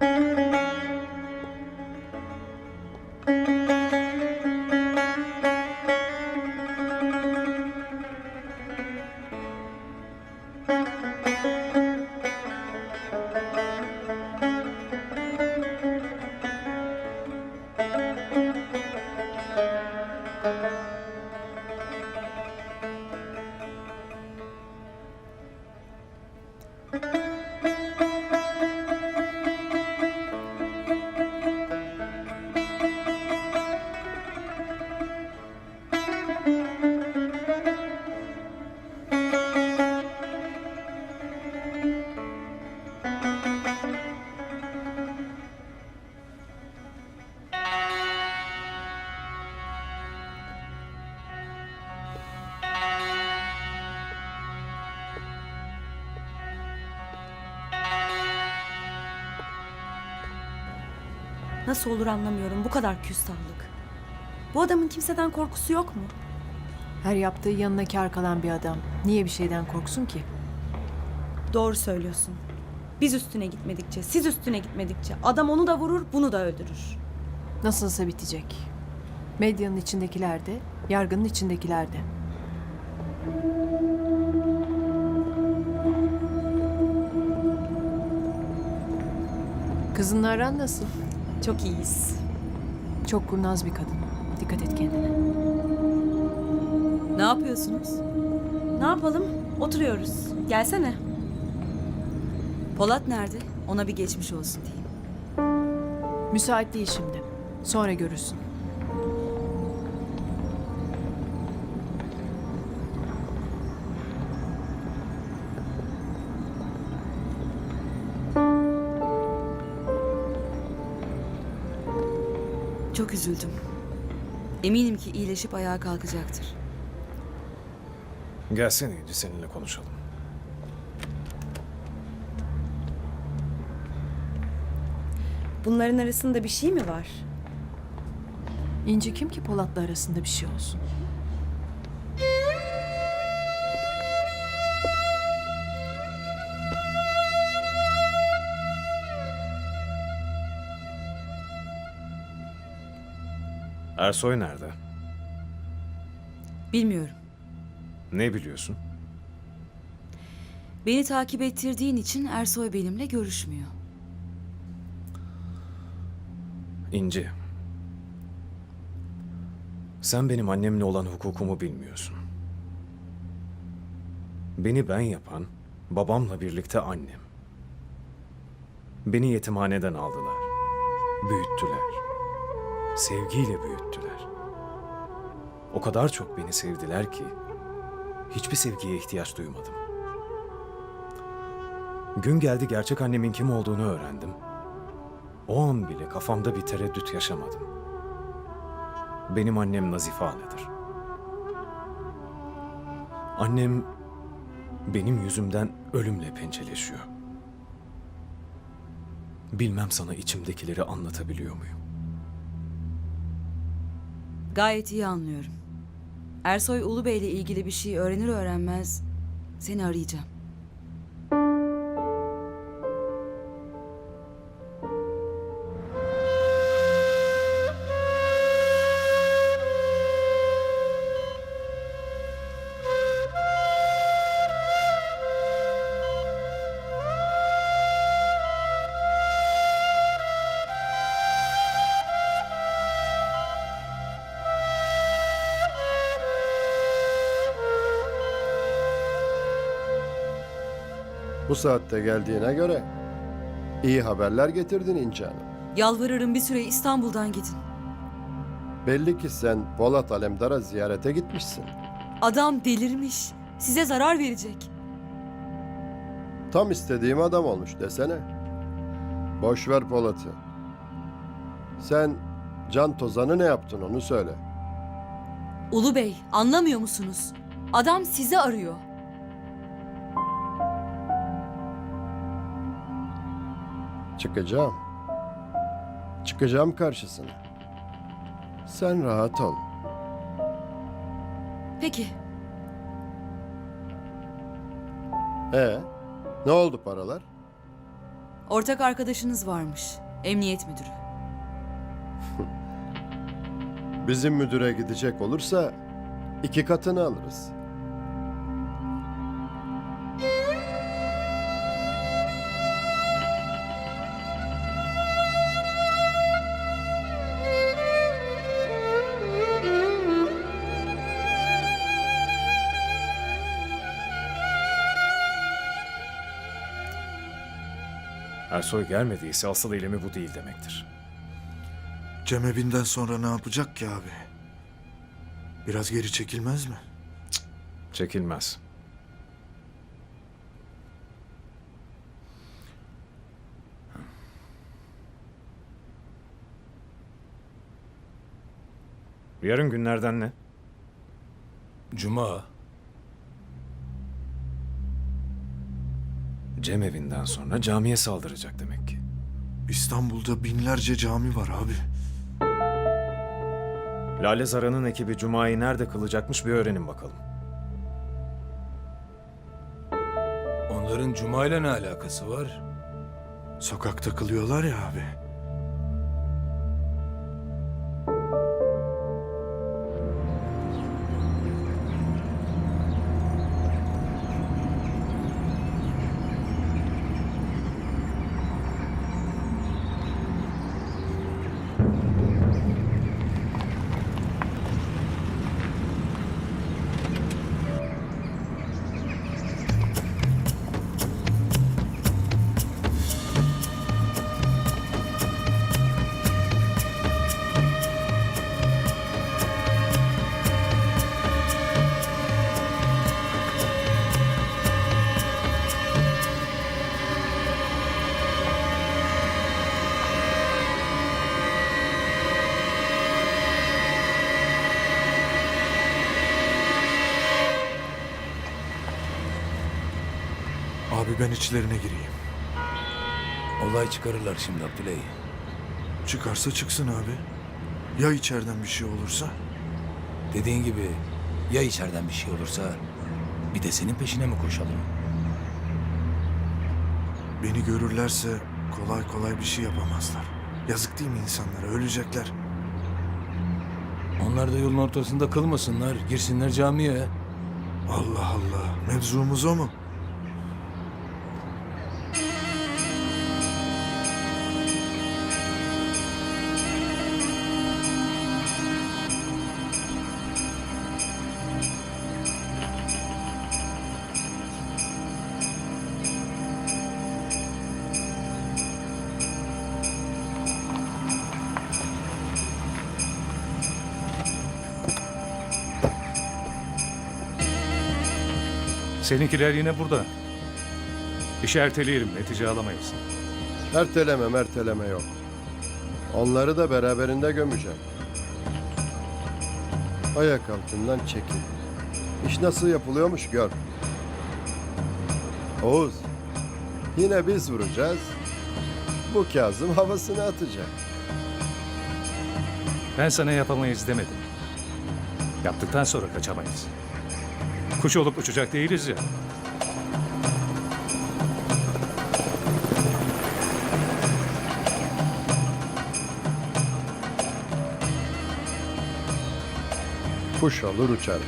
thank you Nasıl olur anlamıyorum bu kadar küstahlık. Bu adamın kimseden korkusu yok mu? Her yaptığı yanına kar kalan bir adam. Niye bir şeyden korksun ki? Doğru söylüyorsun. Biz üstüne gitmedikçe, siz üstüne gitmedikçe adam onu da vurur, bunu da öldürür. Nasılsa bitecek. Medyanın içindekiler de, yargının içindekiler de. Kızınla aran nasıl? Çok iyiyiz. Çok kurnaz bir kadın. Dikkat et kendine. Ne yapıyorsunuz? Ne yapalım? Oturuyoruz. Gelsene. Polat nerede? Ona bir geçmiş olsun diyeyim. Müsait değil şimdi. Sonra görürsün. Çok üzüldüm. Eminim ki iyileşip ayağa kalkacaktır. Gelsene İnci seninle konuşalım. Bunların arasında bir şey mi var? İnci kim ki Polat'la arasında bir şey olsun? Ersoy nerede? Bilmiyorum. Ne biliyorsun? Beni takip ettirdiğin için Ersoy benimle görüşmüyor. İnci. Sen benim annemle olan hukukumu bilmiyorsun. Beni ben yapan babamla birlikte annem. Beni yetimhaneden aldılar. Büyüttüler. Sevgiyle büyüttüler. O kadar çok beni sevdiler ki hiçbir sevgiye ihtiyaç duymadım. Gün geldi gerçek annemin kim olduğunu öğrendim. O an bile kafamda bir tereddüt yaşamadım. Benim annem Nazife Ana'dır. Annem benim yüzümden ölümle pençeleşiyor. Bilmem sana içimdekileri anlatabiliyor muyum? Gayet iyi anlıyorum. Ersoy Ulubey ile ilgili bir şey öğrenir öğrenmez seni arayacağım. Bu saatte geldiğine göre iyi haberler getirdin İnci Hanım. Yalvarırım bir süre İstanbul'dan gidin. Belli ki sen Polat Alemdar'a ziyarete gitmişsin. Adam delirmiş. Size zarar verecek. Tam istediğim adam olmuş desene. Boş ver Polat'ı. Sen Can Tozan'ı ne yaptın onu söyle. Ulubey anlamıyor musunuz? Adam sizi arıyor. Çıkacağım. Çıkacağım karşısına. Sen rahat ol. Peki Ee, ne oldu paralar? Ortak arkadaşınız varmış. Emniyet müdürü. Bizim müdüre gidecek olursa iki katını alırız. Ersoy gelmediyse asıl eylemi bu değil demektir. Cemevinden sonra ne yapacak ki abi? Biraz geri çekilmez mi? Çekilmez. Yarın günlerden ne? Cuma. Cemevinden sonra camiye saldıracak demek ki. İstanbul'da binlerce cami var abi. Lale Zara'nın ekibi Cuma'yı nerede kılacakmış bir öğrenin bakalım. Onların Cuma ile ne alakası var? Sokakta kılıyorlar ya abi. Ben içlerine gireyim. Olay çıkarırlar şimdi Abdüley. Çıkarsa çıksın abi. Ya içeriden bir şey olursa? Dediğin gibi ya içeriden bir şey olursa bir de senin peşine mi koşalım? Beni görürlerse kolay kolay bir şey yapamazlar. Yazık değil mi insanlara? Ölecekler. Onlar da yolun ortasında kılmasınlar, girsinler camiye. Allah Allah. Mevzumuz o mu? Seninkiler yine burada. İşi erteleyelim, netice alamayız. Erteleme merteleme yok. Onları da beraberinde gömeceğim. Ayak altından çekil. İş nasıl yapılıyormuş gör. Oğuz, yine biz vuracağız. Bu Kazım havasını atacak. Ben sana yapamayız demedim. Yaptıktan sonra kaçamayız. Kuş olup uçacak değiliz ya. Kuş olur uçarız.